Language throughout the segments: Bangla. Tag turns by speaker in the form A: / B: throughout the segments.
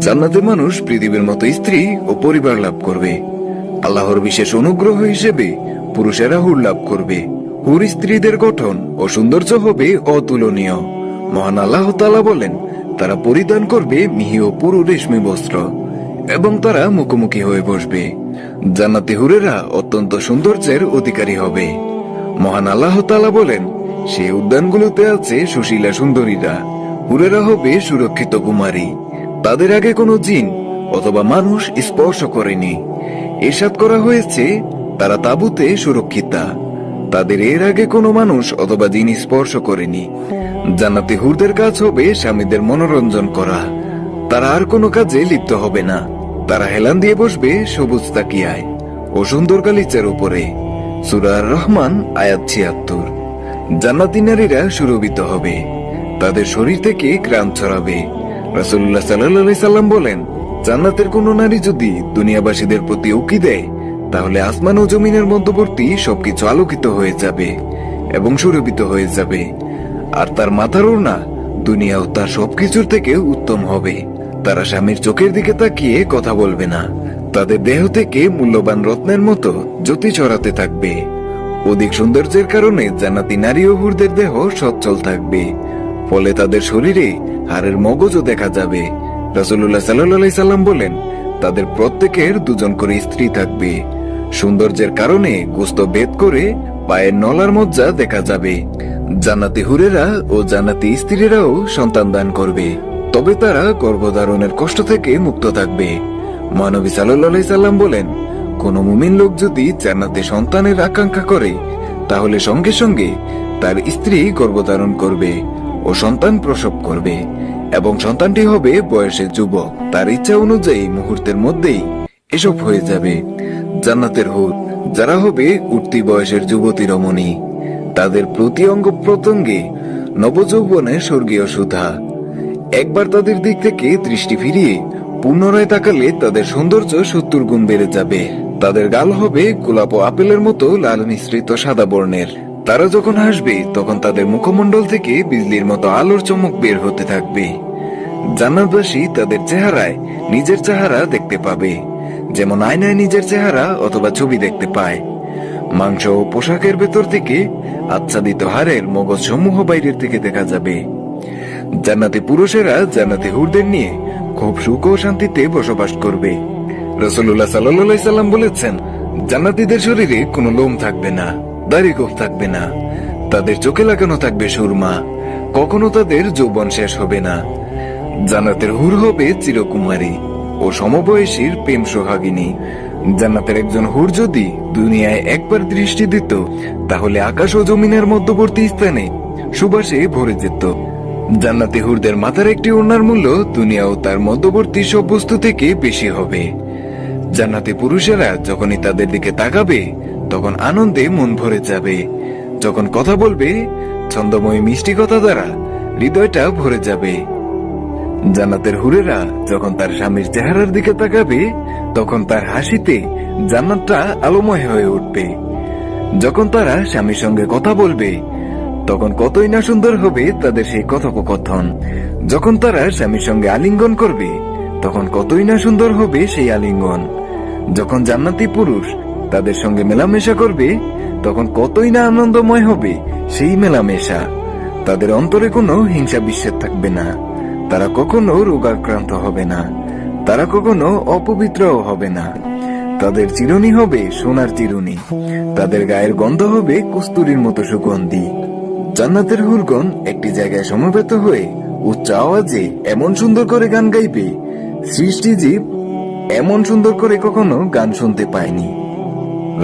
A: জান্নাতে মানুষ পৃথিবীর মতো স্ত্রী ও পরিবার লাভ করবে। আল্লাহর বিশেষ অনুগ্রহ হিসেবে পুরুষেরা হুর লাভ করবে। হুর স্ত্রীদের গঠন ও সৌন্দর্য হবে অতুলনীয়। মহান আল্লাহ তাআলা বলেন, তারা পরিধান করবে মিহি ও পুরু রেশমি বস্ত্র এবং তারা মুখোমুখি হয়ে বসবে। জান্নাতি হুরেরা অত্যন্ত সৌন্দর্যের অধিকারী হবে। মহান আল্লাহ তালা বলেন, সেই উদ্যানগুলোতে আছে সুশীলা সুন্দরীরা। হুরেরা হবে সুরক্ষিত কুমারী। তাদের আগে কোনো জিন অথবা মানুষ স্পর্শ করেনি। এরশাদ করা হয়েছে, তারা তাবুতে সুরক্ষিতা। তাদের এর আগে কোনো মানুষ অথবা জিন স্পর্শ করেনি। জান্নাতি হুরদের কাজ হবে স্বামীদের মনোরঞ্জন করা। তারা আর কোনো কাজে লিপ্ত হবে না। তারা হেলান দিয়ে বসবে সবুজ তাকিয়ায় ও সুন্দর গালিচার উপরে। সুরার রহমান, আয়াত ছিয়াত্তর। জান্নাতি নারীরা সুরভিত হবে। তাদের শরীর থেকে গ্রাম ছড়াবে। রাসুল্লাহ সাল্লাহ সাল্লাম বলেন, জান্নাতের কোন নারী যদি দুনিয়াবাসীদের প্রতি উকি দেয়, তাহলে আসমান ও জমিনের মধ্যবর্তী সবকিছু আলোকিত হয়ে যাবে এবং সুরভিত হয়ে যাবে। আর তার মাথার ওড়না তার সবকিছুর থেকে উত্তম হবে। তারা স্বামীর চোখের দিকে তাকিয়ে কথা বলবে না। তাদের দেহ থেকে মূল্যবান রত্নের মতো জ্যোতি ছড়াতে থাকবে। অধিক সৌন্দর্যের কারণে জান্নাতি নারী ও হুরদের দেহ সচ্ছল থাকবে। ফলে তাদের শরীরে হাড়ের মগজও দেখা যাবে। রাসুল্লাহ সাল্লাহ সাল্লাম বলেন, তাদের প্রত্যেকের দুজন করে স্ত্রী থাকবে। সৌন্দর্যের কারণে গোস্ত বেদ করে পায়ের নলার মজ্জা দেখা যাবে। জান্নাতি হুরেরা ও জান্নাতি স্ত্রীরাও সন্তান দান করবে। তবে তারা গর্ভধারণের কষ্ট থেকে মুক্ত থাকবে। মানবী সাল্লাহ সাল্লাম বলেন, কোন মুমিন লোক যদি জান্নাতে সন্তানের আকাঙ্ক্ষা করে, তাহলে সঙ্গে সঙ্গে তার স্ত্রী গর্ভধারণ করবে। ও সন্তান প্রসব করবে, এবং সন্তানটি হবে বয়সে যুবক। তার ইচ্ছা অনুযায়ী মুহূর্তের মধ্যেই এসব হয়ে যাবে। জান্নাতের হুর যারা হবে উঠতি বয়সের যুবতী রমণী, তাদের প্রতি অঙ্গ প্রত্যঙ্গে নবযৌবনে স্বর্গীয় সুধা। একবার তাদের দিক থেকে দৃষ্টি ফিরিয়ে পুনরায় তাকালে তাদের সৌন্দর্য সত্তর গুণ বেড়ে যাবে। তাদের গাল হবে গোলাপ ও আপেলের মতো লাল মিশ্রিত সাদা বর্ণের। তারা যখন হাসবে, তখন তাদের মুখমণ্ডল থেকে বিজলির মতো আলোর চমক বের হতে থাকবে। জান্নাতবাসী তাদের চেহারায় নিজের চেহারা দেখতে পাবে, যেমন আয়নায় নিজের চেহারা অথবা ছবি দেখতে পায়। মাংস ও পোশাকের ভেতর থেকে আচ্ছাদিত হাড়ের মগজ সমূহ বাইরের থেকে দেখা যাবে। জান্নাতি পুরুষেরা জান্নাতি হুরদের নিয়ে খুব সুখ ও শান্তিতে বসবাস করবে। রসুল্লাহ সাল্লাহ সাল্লাম বলেছেন, জান্নাতিদের শরীরে কোনো লোম থাকবে না। দাড়ি গোফ থাকবে না। তাদের চোখে লাগানো থাকবে সুরমা। কখনো তাদের যৌবন শেষ হবে না। জান্নাতের হুর হবে চিরকুমারী ও সমবয়সীর প্রেম সোহাগিনী। জান্নাতের একজন হুর যদি দুনিয়ায় একবার দৃষ্টি দিত, তাহলে আকাশ ও জমিনের মধ্যবর্তী স্থানে সুবাসে ভরে যেত। জান্নাতি হুরদের মাথার একটি ওড়নার মূল্য দুনিয়া ও তার মধ্যবর্তী সব বস্তু থেকে বেশি হবে। জান্নাতি পুরুষেরা যখনই তাদের দিকে তাকাবে তখন আনন্দে মন ভরে যাবে। যখন কথা বলবে, ছন্দময় মিষ্টি কথা দ্বারা হৃদয়টা ভরে যাবে। জান্নাতের হুরেরা যখন তার স্বামীর চেহারার দিকে তাকাবে, তখন তার হাসিতে জান্নাতটা আলোময় হয়ে উঠবে। যখন তারা স্বামীর সঙ্গে কথা বলবে, তখন কতই না সুন্দর হবে তাদের সেই কথোপকথন। যখন তারা স্বামীর সঙ্গে আলিঙ্গন করবে, তখন কতই না সুন্দর হবে সেই আলিঙ্গন। যখন জান্নাতি পুরুষ তাদের সঙ্গে মেলামেশা করবে, তখন কতই না আনন্দময় হবে সেই মেলামেশা। তাদের অন্তরে কোনো হিংসা বিচ্ছেদ থাকবে না। তারা কখনো রোগাক্রান্ত হবে না। তারা কখনো অপবিত্রও হবে না। তাদের চিরুনি হবে সোনার চিরুনি। তাদের গায়ের গন্ধ হবে কস্তুরীর মতো সুগন্ধি। জান্নাতের হুরগণ একটি জায়গায় সমবেত হয়ে উচ্চ আওয়াজে এমন সুন্দর করে গান গাইবে। সৃষ্টিজীব এমন সুন্দর করে কখনো গান শুনতে পায়নি।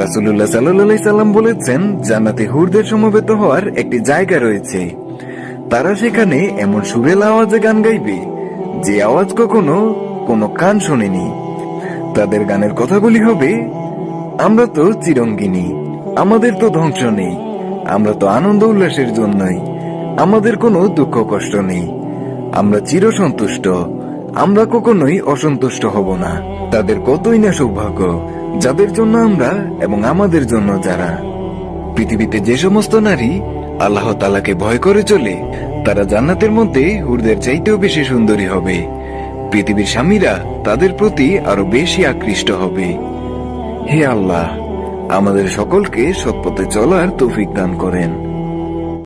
A: রাসুল্লাহ সাল্লাহ সাল্লাম বলেছেন, জান্নাতে হুরদের সমবেত হওয়ার একটি জায়গা রয়েছে। তারা সেখানে এমন সুরেল আওয়াজে গান গাইবে, যে আওয়াজ কখনো কোনো কান শোনেনি। তাদের গানের কথাগুলি হবে, আমরা তো চিরঙ্গিনী, আমাদের তো ধ্বংস নেই, আমরা তো আনন্দ উল্লাসের জন্যই, আমাদের কোনো দুঃখ কষ্ট নেই। আমরা চির সন্তুষ্ট আমরা কখনোই অসন্তুষ্ট হব না। তাদের কতই না সৌভাগ্য যাদের জন্য আমরা এবং আমাদের জন্য যারা পৃথিবীতে যে সমস্ত নারী আল্লাহ তালাকে ভয় করে চলে, তারা জান্নাতের মধ্যে হুরদের চাইতেও বেশি সুন্দরী হবে। পৃথিবীর স্বামীরা তাদের প্রতি আরও বেশি আকৃষ্ট হবে। হে আল্লাহ, আমাদের সকলকে সৎপথে চলার তৌফিক দান করেন।